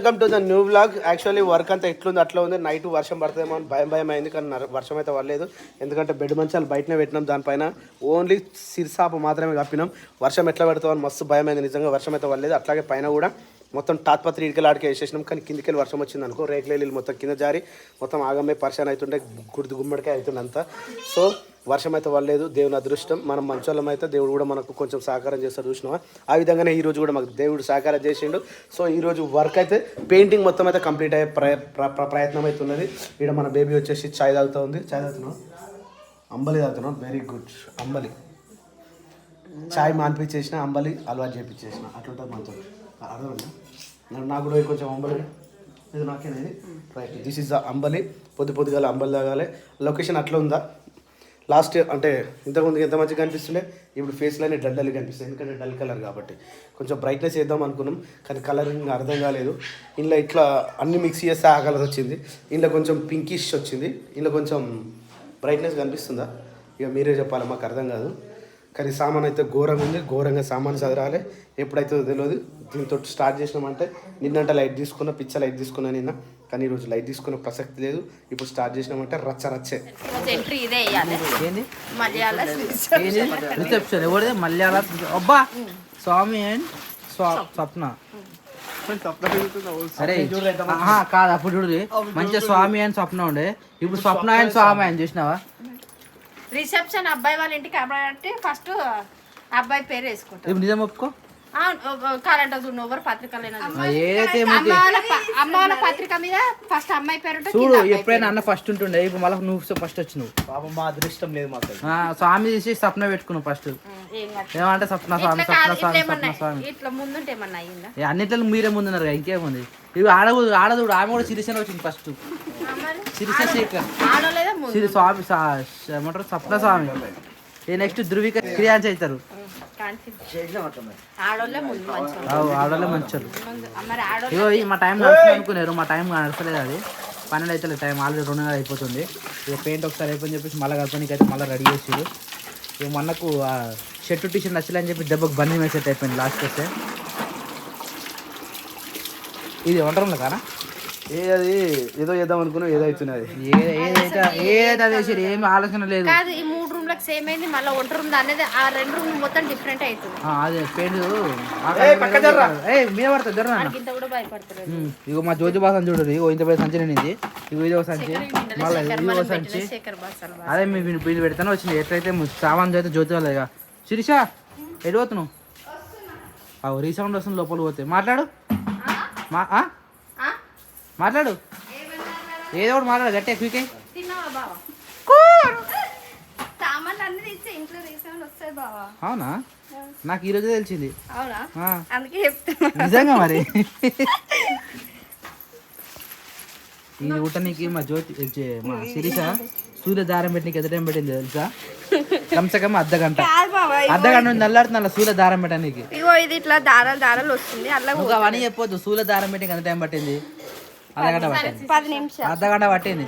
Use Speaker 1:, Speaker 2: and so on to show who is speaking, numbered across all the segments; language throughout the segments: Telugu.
Speaker 1: Welcome to the new blog actually work అంతా ఎట్లుంది అట్లా ఉంది. నైట్ వర్షం పడుతుందేమో అని భయం భయం అయింది కానీ వర్షం అయితే పడలేదు. ఎందుకంటే బెడ్ మంచాలు బయటనే పెట్టినాం దానిపైన. ఓన్లీ సిరిసాపు మాత్రమే కప్పినాం. వర్షం ఎట్లా పెడతామని మస్తు భయం అయింది. నిజంగా వర్షం అయితే పడలేదు. అట్లాగే పైన కూడా మొత్తం తాత్పత్రి ఇటుకలు ఆడికి వేసేసినాం కానీ కిందికి వెళ్ళి వర్షం వచ్చింది అనుకో రేకులు మొత్తం కింద జారి మొత్తం ఆగమే పరిశాన్ అవుతుండే గుడిది గుమ్మడికాయ అవుతుండే అంతా. సో వర్షం అయితే వల్లేదు దేవుని అదృష్టం. మనం మంచోళ్ళం అయితే దేవుడు కూడా మనకు కొంచెం సహకారం చేస్తాడు చూసినావా? ఆ విధంగానే ఈ రోజు కూడా మాకు దేవుడు సహకారం చేసిండు. సో ఈరోజు వర్క్ అయితే పెయింటింగ్ మొత్తం అయితే కంప్లీట్ అయ్యే ప్రయ ప్రయత్నం అయితే ఉన్నది. ఇక్కడ మన బేబీ వచ్చేసి చాయ్ తాగుతూ ఉంది. చాయ్ తాగుతున్నాం అంబలి తాగుతున్నాం వెరీ గుడ్ అంబలి. చాయ్ మాన్పించేసిన అంబలి అలవాటు చేపించేసిన. అట్లుంటుంది మనతో అర్థమైందా? నాకు కూడా కొంచెం అంబలి. ఇది నాకేనా ఇది? రైట్ దిస్ ఇస్ ద అంబలి. పొద్దు పొద్దుగాల అంబలి తాగాలి. లొకేషన్ అట్లా ఉందా? లాస్ట్ అంటే ఇంతకుముందు ఎంత మంచిగా కనిపిస్తుండే? ఇప్పుడు ఫేస్లోనే డల్ డల్ కనిపిస్తుంది. ఎందుకంటే డల్ కలర్ కాబట్టి. కొంచెం బ్రైట్నెస్ చేద్దాం అనుకున్నాం కానీ కలరింగ్ అర్థం కాలేదు. ఇంట్లో ఇట్లా అన్ని మిక్స్ చేస్తే ఆ కలర్ వచ్చింది. ఇంట్లో కొంచెం పింకిష్ వచ్చింది. ఇంట్లో కొంచెం బ్రైట్నెస్ కనిపిస్తుందా? ఇక మీరే చెప్పాలి మాకు అర్థం కాదు. కానీ సామాన్ అయితే ఘోరంగా ఉంది ఘోరంగా సామాన్ చదరాలి. ఎప్పుడైతే తెలియదు దీంతో స్టార్ట్ చేసినామంటే నిన్నంటే లైట్ తీసుకున్న పిచ్చ లైట్ తీసుకున్నా నిన్న. కానీ ఈరోజు లైట్ తీసుకునే ప్రసక్తి లేదు. ఇప్పుడు స్టార్ట్ చేసినామంటే రచ్చ రచ్చే.
Speaker 2: మలయాళ
Speaker 3: ఏంది? రిసెప్షన్. ఎవరిది? మలయాళ అబ్బా! స్వామి అండ్ స్వ- స్వప్న. కాదు అప్పుడు చూడు. మంచిగా స్వామి అని స్వప్న ఉండే. ఇప్పుడు స్వప్న అండ్ స్వామి అని చూసినావా?
Speaker 2: రిసెప్షన్ అబ్బాయి వాళ్ళ ఇంటికి అబ్బాయి అంటే ఫస్ట్ అబ్బాయి పేరు వేసుకుంటారు.
Speaker 3: ఇప్పుడు నిజం ఒప్పుకో?
Speaker 2: కాలంట చూడు ఎవరు
Speaker 3: ఏదైతే
Speaker 2: అమ్మ వాళ్ళ పత్రిక మీద ఫస్ట్ అమ్మాయి పేరు
Speaker 3: చూడు ఎప్పుడైనా అన్న ఫస్ట్ ఉంటుండే. ఇప్పుడు మళ్ళీ నువ్వు ఫస్ట్ వచ్చినావు
Speaker 1: పాపం మా అదృష్టం లేదు మాకు
Speaker 3: ఆ, స్వామి తీసి స్వప్న పెట్టుకున్నావు ఫస్ట్. ఏమంటే స్వప్న
Speaker 2: ఇట్లా
Speaker 3: స్వామి
Speaker 2: ఇట్లా
Speaker 3: స్వామి స్వామి.
Speaker 2: ఇట్లా ముందుంటే ఏమన్నా
Speaker 3: అన్నిట్లో మీరే ముందున్నారు ఇంకేముంది? ఇవి ఆడదు ఆడదుడు ఆమె కూడా సిరిసన వచ్చింది ఫస్ట్.
Speaker 2: ముందు?
Speaker 3: సిరి స్వామి ఏమంటారు? స్వప్న స్వామి నెక్స్ట్ ధృవిక క్రియాన్స్ అవుతారు
Speaker 2: ఆడోళ్ళే
Speaker 3: మంచోళ్ళు. ఇగో మా టైం నడుస్తుంది అనుకున్నారు. మా టైం నడచలేదు అది. పన్నెండు అయితే టైం ఆల్రెడీ రెండున్నర అయిపోతుంది. ఇక పెయింట్ ఒకసారి అయిపోయింది చెప్పేసి మళ్ళీ కలపనికి అయితే మళ్ళీ రెడీ చేసారు ఇక మనకు షర్ట్ టీషర్ట్ నచ్చలేని చెప్పి దెబ్బకు మీద సెట్ అయిపోయింది లాస్ట్ వస్తే. ఇది వంటరంలో కానా?
Speaker 1: ఏ అది ఏదో చేద్దాం అనుకున్నాం ఏదో అవుతున్నది
Speaker 3: ఏ ఏదైతే ఏదైతే అది ఏమి ఆలోచన లేదు
Speaker 2: కాదు ఈ మూడు రూమ్లకు సేమ్ అయింది మళ్ళీ ఒంటి రూమ్ అనేది ఆ రెండు రూమ్ మొత్తం డిఫరెంట్ అవుతుంది
Speaker 3: అదే పెయింట్ ఏ మీద పడుతుంది.
Speaker 2: ఇంత కూడా భయపడతలేదు
Speaker 3: ఉమ్, ఇగో మా జ్యోతి బాసం చూడరు ఇగో ఇంత పెద్ద సంచి నిండింది ఇగో ఇదో సంచి మళ్ళీ ఇదో సంచి. అదే మీ వీళ్ళు వీళ్ళు పెడితేనే వచ్చింది ఎట్లయితే సామాన్ అయితే జ్యోతి వాళ్ళేగా శిరీష ఎటు పోతున్నావు అవు రీసౌండ్ వస్తుంది లోపల పోతే మాట్లాడు మా? మాట్లాడు. ఏదో ఒకటి మాట్లాడు గట్టే క్వికే అవునా? నాకు ఈరోజు తెలిసింది. ఆ,
Speaker 2: అందుకే చెప్తున్నా.
Speaker 3: నిజంగా మరి? ఇది ఊటనికి మా జ్యోతి మా శిరీష సూర్య దారం పెట్టి ఎంత టైం పెట్టింది తెలుసా? కమ్సకమ్ అర్ధ గంట. అర్ధ గంట నుంచి నల్లాడుతున్నా సూర్య దారం పెట్టడానికి
Speaker 2: ఇగో ఇది ఇట్లా దారాలు దారాలు వస్తుంది అలా
Speaker 3: అవన్నీ చెప్పొద్దు సూర్య దారం పెట్టి ఎంత టైం పట్టింది. అర్ధగంట పట్టింది.
Speaker 2: పది నిమిషాలు.
Speaker 3: అర్ధగంట పట్టింది.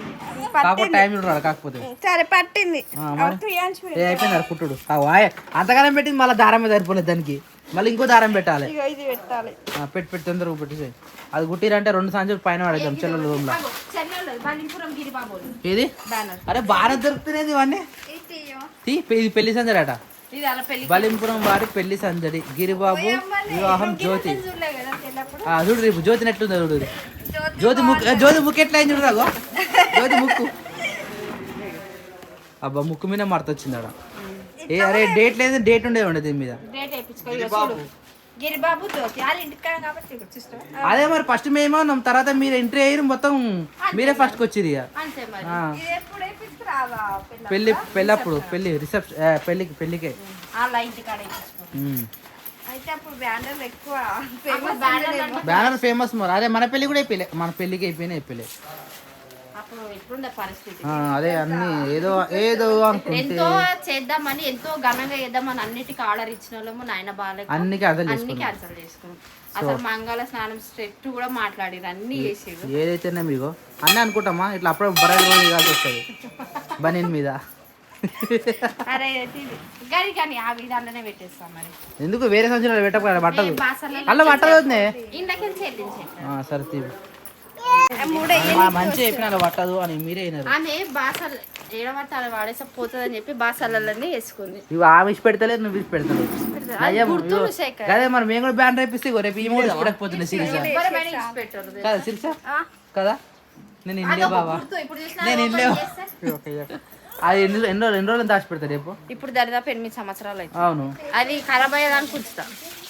Speaker 3: కాకపోతే టైం చూడాలి కాకపోతే.
Speaker 2: సరే పట్టింది.
Speaker 3: ఆ, మరి? ఏ అయిపోయింది అది కుట్టుడు. ఆ, వాయ్. అంతగానం పెట్టింది మళ్ళీ దారం మీద సరిపోలేదు దానికి. మళ్ళీ ఇంకో దారం పెట్టాలి.
Speaker 2: ఇది
Speaker 3: పెట్టి పెట్టి తొందరగా పెట్టేసి అది కుట్టిరంటే రెండు సంవత్సరాలు పైన పడేద్దాం చెల్లెల రూమ్లో
Speaker 2: చెన్నై బండిపురం గిరిబాబు
Speaker 3: ఏది?
Speaker 2: బ్యానర్.
Speaker 3: అరే బాగా దొరుకుతున్నాయి ఇవన్నీ. ఇది పెళ్ళి సందడి అట.
Speaker 2: ఇది అలా పెళ్ళి
Speaker 3: బలింపురం వారి పెళ్ళి సందడి. గిరిబాబు వివాహం జ్యోతి. చూడు రేపు జ్యోతి నెట్లుందో చూడు జ్యోతి ముక్కు జ్యోతి ముక్కు ఎట్లా అయింది చూడు రాగో జ్యోతి ముక్కు అబ్బా ముక్కు మీద మడత వచ్చింది ఆడ ఏ అరే డేట్ లేదు డేట్ ఉండేది ఉండే దీని మీద. అదే మరి ఫస్ట్ మేము ఉన్నాం తర్వాత మీరు ఎంట్రీ అయ్యారు మొత్తం మీరే ఫస్ట్కి వచ్చింది ఇక పెళ్ళి పెళ్ళప్పుడు? పెళ్ళి రిసెప్షన్
Speaker 2: పెళ్ళికి
Speaker 3: పెళ్ళికే
Speaker 2: అయితే అప్పుడు ఎక్కువ ఫేమస్
Speaker 3: బ్యానర్ ఫేమస్ మరి. అదే మన పెళ్ళి కూడా అయిపోయలే. మన పెళ్ళికి అయిపోయినా అయిపోయలే.
Speaker 2: అప్పుడు ఎట్లుండే పరిస్థితి.
Speaker 3: ఆ, అదే అన్ని ఏదో ఏదో అనుకుంటే.
Speaker 2: ఎంతో చేద్దామని ఎంతో ఘనంగా చేద్దామని అన్నిటికీ ఆర్డర్ ఇచ్చిన వాళ్ళము నాయన బాలయ్య.
Speaker 3: అన్ని క్యాన్సల్
Speaker 2: అన్ని
Speaker 3: చేసుకున్నాం.
Speaker 2: క్యాన్సిల్ చేసుకున్నాం. అసలు మంగళ స్నానం స్ట్రెట్ కూడా మాట్లాడిరు అన్ని చేసిరు
Speaker 3: ఏదైతేనే మీకు. అన్నీ అనుకుంటామా? ఇట్లా అప్పుడే బరాయి రోజు కాల్సి వస్తుంది. బనీన్ మీద.
Speaker 2: అరే కానీ పెట్టేస్తాం మరి.
Speaker 3: ఎందుకు? వేరే సంచులు పెట్టకపోయా బట్టలు? అల్ల బట్టలు సరే చెప్పిన అలా పట్టదు అని మీరే
Speaker 2: ఆమె బాసలు వాడేసా చెప్పి బాసలన్నీ వేసుకుంది.
Speaker 3: ఇవి ఆమె ఇచ్చి పెడతలేదు నువ్వు ఇచ్చి
Speaker 2: అది
Speaker 3: మరి మేము కూడా బ్యాండ్ రేపిస్తే రేపు ఈ మూడు పెట్టకపోతుంది సిరిసా? కదా సిరిసా?
Speaker 2: ఆ?
Speaker 3: కదా? నేను ఇండియా
Speaker 2: చూసినా
Speaker 3: నేను ఇండియా. అది ఎన్ని ఎన్ని రోజులు ఎన్ని రోజులు దాచి పెడతా రేపు?
Speaker 2: ఇప్పుడు దరిదాపు ఎనిమిది సంవత్సరాలు అయితే
Speaker 3: అవును.
Speaker 2: అది ఖరాబ్ అయ్యేదానికి ఉంచుతా.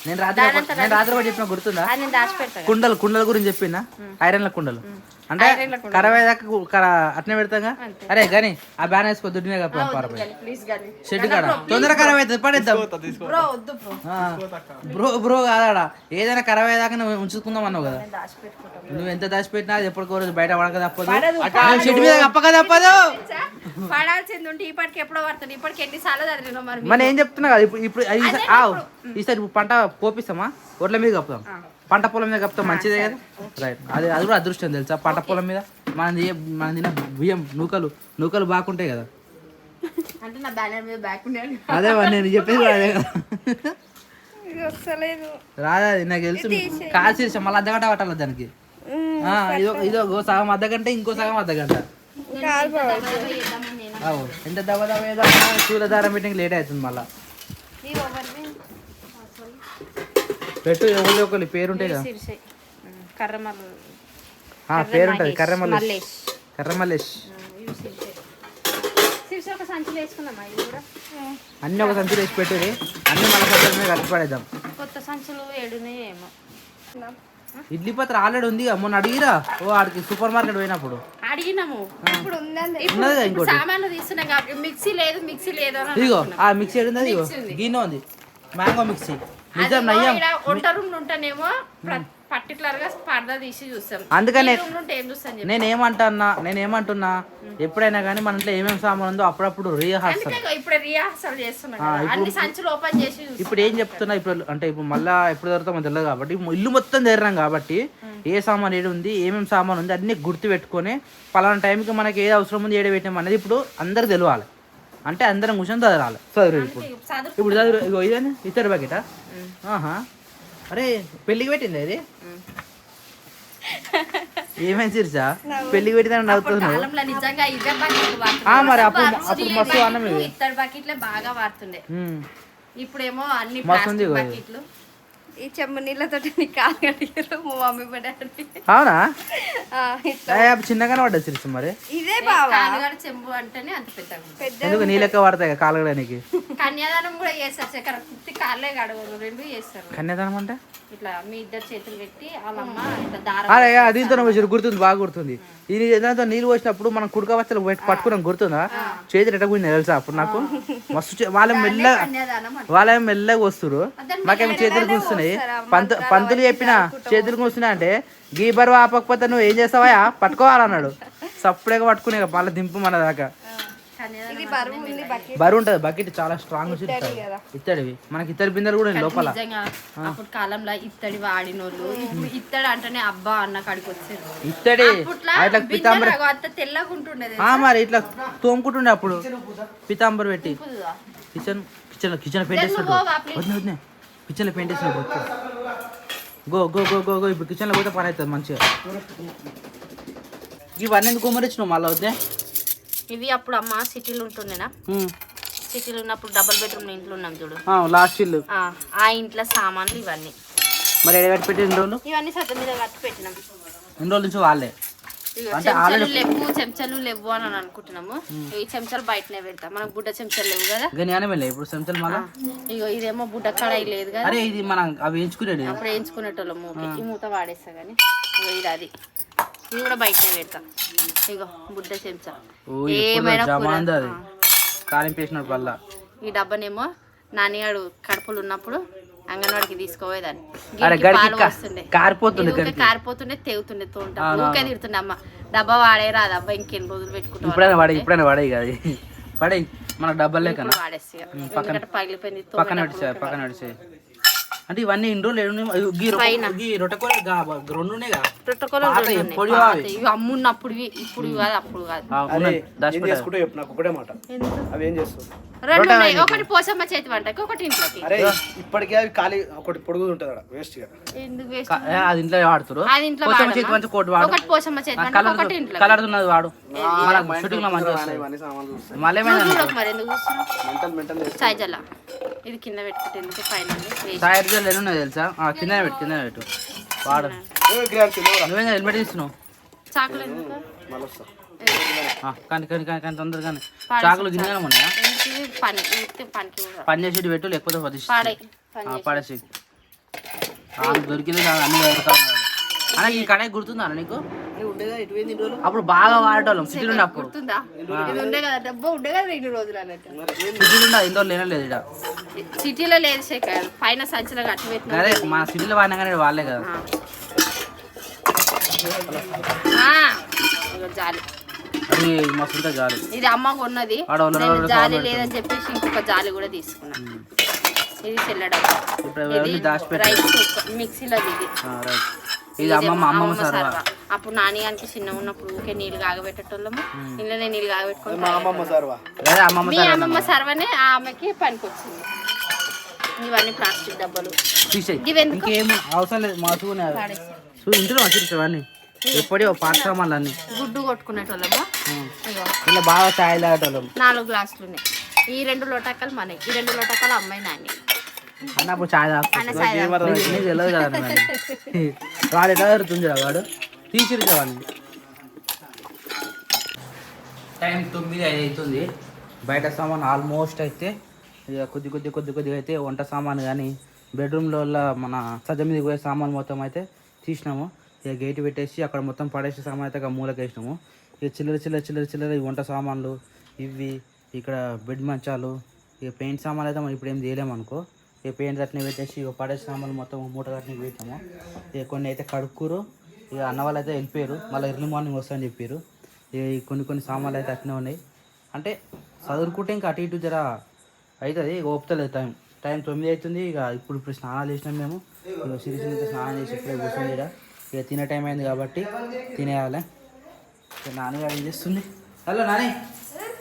Speaker 3: నేను రాత్రి నేను రాత్రి కూడా చెప్పిన గుర్తుందా?
Speaker 2: అది నేను దాచి పెడతా
Speaker 3: కుండలు కుండల గురించి చెప్పిన? ఐరన్ల కుండలు? అంటే. ఖరాబ్ అయ్యేదాకా కు- కర- అట్నే పెడతాగా? అరే కానీ ఆ బ్యాన్ వేసుకో దుడ్డినే కప్ప పారపోయి.
Speaker 2: ప్లీజ్ గాని.
Speaker 3: షెడ్ కాడ? తొందరగా ఖరాబ్ అవుతుంది పడేద్దాం
Speaker 2: బ్రో బ్రో.
Speaker 3: ఆ, బ్రో బ్రో కాదాడా? ఏదైనా ఖరాబ్ అయ్యేదాకా నువ్వు ఉంచుకుందాం అన్నావు కదా. నువ్వు ఎంత దాచిపెట్టినా అది ఎప్పటికో రోజు బయట పడక తప్పదు. షెడ్ మీద కప్పక తప్పదు.
Speaker 2: పడాల్సింది ఉంటే ఇప్పటికి ఎప్పుడో పడుతుంది. ఇప్పటికి ఎన్నిసార్లు చదివినాం మరి
Speaker 3: మన ఏం చెప్తున్నా కదా ఇప్పుడు ఇప్పుడు ఈసారి- పంట పోపిస్తామా? ఒడ్ల మీద కప్పుదాం. పంట పొలం మీద కప్పుతాం మంచిదే కదా? రైట్ అది అది కూడా అదృష్టం తెలుసా? పంట పొలం మీద మనం తినే- మనం తిన్న బియ్యం నూకలు నూకలు బాగుంటాయి కదా?
Speaker 2: అంటే నా బ్యానర్ మీద బ్యాక్ ఉండేది
Speaker 3: అదే నేను చెప్పేది అదే కదా. రాదా నాకు తెలుసు. కాల్ చేసి మళ్ళీ అర్ధగంట పట్టాలి దానికి. ఆ, ఇదో ఇదో సగం అర్ధగంట ఇంకో సగం అర్ధగంట. ఎంత దవ దవ ఏదమ్మా, చూల దారం మీటింగ్ లేట్ అవుతుంది మళ్ళా. పెట్టు ఎవరి ఒకరి పేరు ఉంటాయి కదా
Speaker 2: కర్రమల్
Speaker 3: ఆ, పేరు ఉంటుంది కర్ర మల్లేష్.
Speaker 2: మల్లేష్
Speaker 3: కర్ర మల్లేష్
Speaker 2: శిర్ష ఒక సంచులు వేసుకుందామా ఇది కూడా?
Speaker 3: అన్ని ఒక సంచి వేసి పెట్టుది అన్ని మళ్ళీ సంచుల మీద పడేద్దాం.
Speaker 2: కొత్త సంచులు ఏడునే ఏమో.
Speaker 3: ఇడ్లీ పత్ర ఆల్రెడీ ఉంది మొన్న అడిగిరా? ఓ ఆడికి సూపర్ మార్కెట్ పోయినప్పుడు.
Speaker 2: అడిగినాము. ఇప్పుడు ఉందండి.
Speaker 3: ఉన్నది కదా ఇంకోటి.
Speaker 2: సామాన్లు తీస్తున్నాం కాబట్టి మిక్సీ లేదు మిక్సీ లేదు
Speaker 3: ఇదిగో ఆ మిక్సీ ఏడుంది ఇదిగో గిన్నె ఉంది. Mango mixie. నిజం నయ్యం.
Speaker 2: వంట రూమ్ ఉంటేనేమో పర్టికులర్గా పరదా తీసి చూస్తాం.
Speaker 3: అందుకనే-
Speaker 2: ఈ room లో ఉంటే ఏం చూస్తాం చెప్పు.
Speaker 3: నేనేమంటున్నా నేనేమంటున్నా ఎప్పుడైనా కానీ మన ఇంట్లో ఏమేమి సామాన్ ఉందో అప్పుడప్పుడు రీహార్సల్.
Speaker 2: ఇప్పుడు రిహార్సల్ చేస్తున్నాం ఓపెన్ చేసి
Speaker 3: ఇప్పుడు ఏం చెప్తున్నా ఇప్పుడు అంటే ఇప్పుడు మళ్ళా ఎప్పుడు దొరుకుతామో తెలియదు కాబట్టి ఇల్లు మొత్తం తెరినాం కాబట్టి ఏ సామాన్ ఏడు ఉంది ఏమేమి సామాన్ ఉంది అన్ని గుర్తు పెట్టుకొని పలానా టైంకి మనకి ఏది అవసరం ఉంది ఏడ పెట్టాం అనేది ఇప్పుడు అందరు తెలియాలి అంటే అందరం కూర్చొని చదవాలి చదువు ఇప్పుడు.
Speaker 2: చదువు
Speaker 3: ఇప్పుడు చదువు ఇగో ఇదేనా ఇతర బకెటా ఆహా. అరే పెళ్ళికి పెట్టింది అది ఏమైంది సిరిసా? పెళ్ళికి పెట్టిందని నవ్వుతున్నావు?
Speaker 2: కాలంలో నిజంగా ఇదే బకెట్లు
Speaker 3: ఆ, మరి అప్పుడు- మస్తు అన్నం.
Speaker 2: ఇత్తడి బకెట్లే బాగా వాడుతుండే. ఇప్పుడేమో అన్ని
Speaker 3: మస్తు ఉంది
Speaker 2: ఈ చెమ్మ నీళ్ళతో నీ కాలు కడిగారు మా మమ్మీ మా డాడీ.
Speaker 3: అవునా? చిన్నగానే పడ్డది సిరిస మరి.
Speaker 2: ఇదే బావా. కాలుగడ చెంబు అంటేనే అంత ఉంటుంది.
Speaker 3: ఎందుకు నీ లెక్క పడతాయి కాలగడానికి
Speaker 2: కన్యాదానం కూడా చేస్తారు చక్కెర కుత్తి కాళ్ళే రెండు చేస్తారు.
Speaker 3: కన్యాదానం అంటే?
Speaker 2: ఇట్లా మీ ఇద్దరు చేతులు పెట్టి వాళ్ళమ్మ ఇట్లా దారం
Speaker 3: అరే దీంతో వచ్చి గుర్తుంది బాగా గుర్తుంది. ఇది దాంతో నీళ్ళు పోసినప్పుడు మనం కుడక వచ్చలు పట్టుకున్నాం గుర్తుందా? చేతులు ఎట్ట పోయింది తెలుసా అప్పుడు నాకు? మస్తు వాళ్ళ
Speaker 2: అంటారు.
Speaker 3: వాళ్ళ మెల్లగా వస్తురు మాకేమో చేతులు పంతు పంతులు చెప్పిన చేతులు కూస్తున్నాయి అంటే గీ బరువు ఆపకపోతే నువ్వు ఏం చేస్తావా పట్టుకోవాలన్నాడు. సప్పుడేగా పట్టుకునే మళ్ళీ దింపు మన దాకా. బరువు ఉంటుంది బకెట్ చాలా స్ట్రాంగ్ ఇత్తడివి మనకి ఇత్తడి బిందెలు కూడా లోపల.
Speaker 2: నిజంగా అప్పుడు కాలంలో ఇత్తడి వాడినోళ్ళు ఇత్తడి అంటేనే అబ్బా అన్న కాడికి వచ్చారు
Speaker 3: ఇత్తడి. అట్లా పితాంబర మరి ఇట్లా తోముకుంటుండే అప్పుడు. పితాంబర్ పెట్టి. కిచెన్ కిచెన్ కిచెన్ పెయింట్ వేసినట్టు కిచెన్లో పెయింట్ వేసినట్టు go go go go go ఇప్పుడు కిచెన్లో పోతే పని అవుతుంది మంచిగా. ఇవన్నీ ఎందుకు కుమ్మరించినావు మళ్ళీ వద్దే?
Speaker 2: ఇవి అప్పుడు అమ్మ సిటీలో ఉంటుండేనా? సిటీలో ఉన్నప్పుడు డబుల్ బెడ్రూమ్ ఇంట్లో ఉన్నాం చూడు.
Speaker 3: లాస్ట్ ఇల్లు.
Speaker 2: ఆ, ఇంట్లో సామాన్లు ఇవన్నీ.
Speaker 3: మరి ఎడగట్టి పెట్టి ఎన్ని రోజులు
Speaker 2: ఇవన్నీ సత్త మీద కట్టి పెట్టినాం.
Speaker 3: ఎన్ని రోజుల నుంచి వాళ్ళే?
Speaker 2: చెంచాలు లేవు చెంచాలు లేవు అని అనుకుంటున్నాము. ఈ చెంచాలు బయటనే పెడతాం. మనకు బుడ్డ చెంచాలు లేవు కదా?
Speaker 3: వెళ్ళే ఇప్పుడు సెంచల్ మళ్ళా?
Speaker 2: ఇగో ఇదేమో బుడ్డ కడాయి లేదు కదా?
Speaker 3: అరే ఇది మనం అవి ఎంచుకునేది
Speaker 2: అప్పుడు వేయించుకునేటోళ్ళం మూకి ఈ మూత వాడేస్తా కానీ ఇది అది. ఇది కూడా బయటనే పెడతా. ఇగో బుడ్డ చెంచా. ఏమైనా కూర-
Speaker 3: జమాంది అది కాలింపు వేసినట్టు వల్ల
Speaker 2: ఈ డబ్బానేమో నాన్నగాడు కడుపులు ఉన్నప్పుడు అంగన్వాడికి తీసుకోవేదాన్ని
Speaker 3: అరే
Speaker 2: గీడికి
Speaker 3: గడికి
Speaker 2: పాలు
Speaker 3: కా-
Speaker 2: వస్తుండే
Speaker 3: కారిపోతుంది
Speaker 2: ఇది ఊరికే
Speaker 3: గడికి.
Speaker 2: కారిపోతుండే తెగుతుండే తోంట ఊకే తిడుతుండే అమ్మ. డబ్బా వాడేరా అది అబ్బా ఇంకెన్ని రోజులు పెట్టుకుంటాం
Speaker 3: ఇప్పుడైనా పడే ఇప్పుడైనా పడే కదా పడే మన డబ్బల్
Speaker 2: వాడేసి ఎందుకంటే పగిలిపోయింది
Speaker 3: పక్కన పక్కన అంటే ఇవన్నీ ఇన్ని రోజులు గీ రొట్టెకోర రెండు ఉన్నాయి కదా. ఎప్పుడు
Speaker 2: అమ్మున్నప్పుడు ఇప్పుడు కాదు అప్పుడు కాదు.
Speaker 1: చేసుకుంటూ చెప్పు నాకు ఒకటే మాట. అవి ఏం చేస్తావు?
Speaker 2: రెండు ఉన్నాయి ఒకటి పోసమ్మ చేతి వంటకి ఒకటి ఇంట్లోకి.
Speaker 1: అరే ఇప్పటికే అవి ఖాళీ ఒకటి పొడుగు ఉంటుంది అక్కడ వేస్ట్గా.
Speaker 2: ఎందుకు వేస్ట్
Speaker 3: అది ఇంట్లో వాడుతారు
Speaker 2: అది ఇంట్లో వాడమా?
Speaker 3: చేతి కోట్ వాడు.
Speaker 2: ఒకటి పోసమ్మ చేతి ఒకటి ఇంట్లో
Speaker 3: కలర్ ఉన్నది వాడు. మన
Speaker 1: షూటింగ్లో వస్తాయి
Speaker 3: మళ్ళీ
Speaker 2: మరి ఎందుకు చూస్తున్నావు?
Speaker 1: మెంటల్ మెంటల్
Speaker 2: ఇది కింద పెట్టుకుంటే ఎందుకు పైన
Speaker 3: జల్ ఎన్ని ఉన్నాయి తెలుసా? ఆ, కిందనే పెట్టు కిందనే పెట్టు. వాడు. నువ్వేం హెల్మెట్ ఆ, కానీ కానీ కానీ
Speaker 2: పాడేసి
Speaker 3: చాకులు గిన్నెగా ఉన్నాయా?
Speaker 2: పని
Speaker 3: చేసేటి పెట్టు లేకపోతే. పడేసి దొరికింది కాదు అన్ని ఉన్నాడు అన్న ఈ కడాయి గుర్తుందా నీకు? అప్పుడు బాగా వాడేటోళ్ళం సిటీలో
Speaker 2: అన్నట్టు.
Speaker 3: సిటీలో ఇంట్లో లేనలేదు ఇక్కడ
Speaker 2: సిటీలో లేదు శేఖర్ పైన సంచిలో కట్టి
Speaker 3: అదే మన సిటీలో వాడినా కానీ వాళ్ళే కదా.
Speaker 2: జాలి. ఇది అమ్మ కొన్నది. జాలి లేదని చెప్పేసి ఇంకొక జాలి కూడా తీసుకున్నా. ఇది చెల్ల డబ్బా
Speaker 3: ఇప్పుడు
Speaker 2: ఇది
Speaker 3: అవన్నీ దాచిపెట్టు
Speaker 2: రైస్ కుక్కర్ మిక్సీలో ఇది
Speaker 3: రైట్ ఇది అమ్మమ్మ అమ్మమ్మ సర్వ.
Speaker 2: అప్పుడు నాన్నగానికి చిన్న ఉన్నప్పుడు ఊకే నీళ్ళు కాగబెట్టేటోళ్ళము. ఇంట్లోనే నీళ్ళు కాగబెట్టుకొని
Speaker 1: మా అమ్మమ్మ
Speaker 2: సర్వనే ఆ ఆమెకి పనికొచ్చింది. ఇవన్నీ ప్లాస్టిక్ డబ్బాలు.
Speaker 3: అవసరం లేదు మా ఎప్పుడో పాత సామాన్లు అన్నీ.
Speaker 2: గుడ్డు కొట్టుకునేటోళ్ళము.
Speaker 3: ఇలా బాగా ఛాయ్ తాగేటోళ్ళం.
Speaker 2: నాలుగు గ్లాసులు ఉన్నాయి. ఈ రెండు లోటక్కలు మనకి ఈ రెండు లోటక్కలు అమ్మాయి నాని.
Speaker 3: అన్నప్పుడు ఛాయ్ తాగు
Speaker 2: అన్న సాయి
Speaker 3: నీకు నీకు తెలియదు కదా అన్న మరి. వాడు ఎట్లా జరుగుతుంది వాడు? తీసిరు వాడిని టైం తొమ్మిది ఐదు అవుతుంది బయట సామాన్ ఆల్మోస్ట్ అయితే ఇక కొద్ది కొద్ది కొద్ది కొద్దిగా అయితే వంట సామాన్ కానీ బెడ్రూమ్లో మన సజ్జ మీద పోయే సామాన్ మొత్తం అయితే తీసినాము. ఇక గేట్ పెట్టేసి అక్కడ మొత్తం పడేసే సామాన్ అయితే మూలకేసినాము ఇక చిల్లర చిల్లర చిల్లర చిల్లర వంట సామాన్లు ఇవి ఇక్కడ బెడ్ మంచాలు ఇక పెయింట్ సామాన్లు అయితే మనం ఇప్పుడు ఏం చేయలేము అనుకో. ఇక పెయింట్ అట్నే పెట్టేసి ఇక పడేసే సామాన్లు మొత్తం మూట కట్టిన పెట్టాము ఇక కొన్ని అయితే కడుక్కురు. ఇక అన్న వాళ్ళు అయితే వెళ్ళిపోయారు. మళ్ళీ ఎర్లీ మార్నింగ్ వస్తాయని చెప్పారు. ఇక ఈ కొన్ని కొన్ని సామాన్లు అయితే అట్నే ఉన్నాయి. అంటే చదువుకుంటే ఇంకా అటు ఇటు జర అవుతుంది ఇక ఓపుతలేదు టైం. టైం తొమ్మిది అవుతుంది ఇక ఇప్పుడు ఇప్పుడు స్నానాలు చేసినాం మేము. ఇక సిరిసి స్నానం చేసి ఇప్పుడే కూర్చొని ఇక తినే టైం అయింది కాబట్టి తినేయాలి. నాన్నగారు ఏం చేస్తుంది? హలో నాని.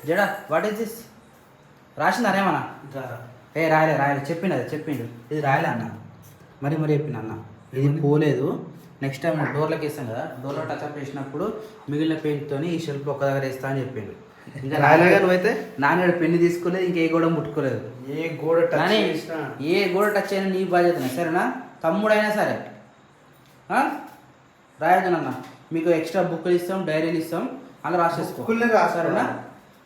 Speaker 3: జడా వాట్ ఈస్ దిస్ రాసిందారేమన్నా ఏ రాయలే రాయలే. చెప్పిండు అది చెప్పిండు. ఇది రాయలే అన్న. మరి మరి చెప్పిండు అన్న. ఇది పోలేదు. నెక్స్ట్ టైం డోర్లకి వేస్తాం కదా డోర్లో టచ్ అప్ చేసినప్పుడు మిగిలిన పెయింట్తోని ఈ షెల్ఫ్ ఒక్క దగ్గర వేస్తా అని చెప్పిండు. ఇంకా
Speaker 1: రాయలేగా నువ్వైతే
Speaker 3: నాన్న పెన్ను తీసుకోలేదు ఇంకా ఏ గోడ ముట్టుకోలేదు.
Speaker 1: ఏ గోడ టచ్
Speaker 3: ఏ గోడ టచ్ అయినా నీ బాధ్యతనే సరేనా? తమ్ముడైనా సరే. ఆ? రాయొద్దు నాన్న మీకు ఎక్స్ట్రా బుక్లు ఇస్తాం డైరీలు ఇస్తాం అలా రాసేసుకో. సరేనా?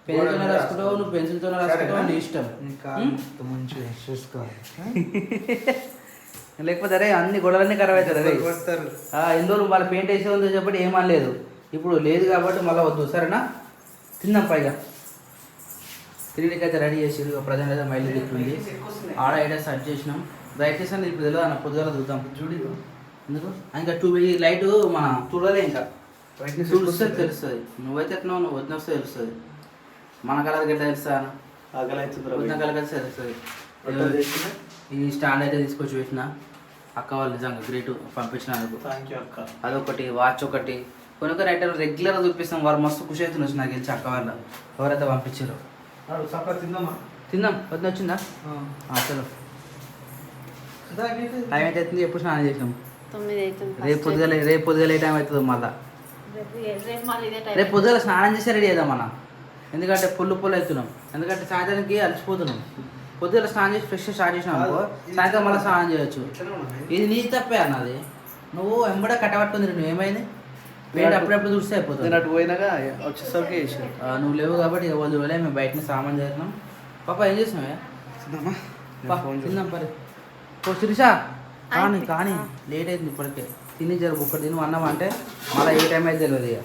Speaker 3: పెన్నుతోనే రాసుకుంటావు నువ్వు పెన్సిల్తోనే రాసుకుంటావు నీ ఇష్టం. ఉం?
Speaker 1: మంచిగా చూసుకోవాలి
Speaker 3: లేకపోతే అరే అన్ని గొడవలన్నీ ఖరాబ్ అవుతారు అరే. ఎన్ని రోజులు వాళ్ళ పెయింట్ వేసే ఉంది చెప్పి ఏమనలేదు ఇప్పుడు లేదు కాబట్టి మళ్ళీ వద్దు సరేనా? తిందాం పైగా. తిరిగికి అయితే రెడీ చేసి ప్రజెంట్ అయితే మైలు తిట్టుంది ఆడ ఐడియా సెట్ చేసినాం. దయచేసి అనేది ఇప్పుడు తెలియదు అన్న పొద్దుగా చూద్దాం. చూడు ఎందుకు? ఇంకా టూ లైట్ మన చూడలే ఇంకా. చూస్తే తెలుస్తుంది. నువ్వైతే ఎట్లా నువ్వు వదిన వస్తే తెలుస్తుంది. మన కలర్కి ఎట్లా తెలుస్తా వదిన కలర్ అయితే తెలుస్తుంది. ఈ స్టాండ్ అయితే తీసుకొచ్చి పెట్టిన. అక్క వాళ్ళు నిజంగా గ్రేట్ పంపించినందుకు.
Speaker 1: థ్యాంక్ యూ అక్క.
Speaker 3: అదొకటి వాచ్ ఒకటి. కొన్ని కొన్ని ఐటమ్ రెగ్యులర్గా చూపిస్తాం. వారు మస్తు ఖుషి అవుతున్నారు నాకు తెలిసి అక్క వాళ్ళ. ఎవరైతే పంపించారో.
Speaker 1: తిందామా?
Speaker 3: తిందాం. వద్దు వచ్చిందా? చలో. టైం అయితే అవుతుంది ఎప్పుడు స్నానం చేసినాం? రేపు పొద్దుగల రేపు పొద్దుగల ఏ టైం అవుతుంది మళ్ళా.
Speaker 2: రేపు రేపు మళ్ళీ ఇదే టైం.
Speaker 3: రేపు పొద్దుగల స్నానం చేసి రెడీ చేద్దాం అన్న. ఎందుకంటే పుల్లు పుల్లు అవుతున్నాం. ఎందుకంటే సాయంత్రానికి అలసిపోతున్నాం. పొద్దుగల స్నానం చేసి ఫ్రెష్ స్టార్ట్ చేసినాం అనుకో సాయంత్రం మళ్ళీ స్నానం చేయొచ్చు. ఇది నీ తప్పే అన్నది. నువ్వు వెంబడే కట్టబట్టుంది నువ్వు ఏమైంది? వేడి అప్పుడప్పుడు చూస్తే అయిపోతుంది.
Speaker 1: నేను అటు పోయినాగా వచ్చేసరికి
Speaker 3: నువ్వు లేవు కాబట్టి ఇక వదిలి వెళ్ళే మేము బయటని సామాన్ చేస్తున్నాం పాప ఏం చేసినావే? తిందాం పరి ఓ శిరీష కానీ కానీ లేట్ అయింది ఇప్పటికే. తిని జరుపు ఒక్కటి తిని అన్నం అంటే మళ్ళీ ఏ టైం అయితే తెలియదు ఇక.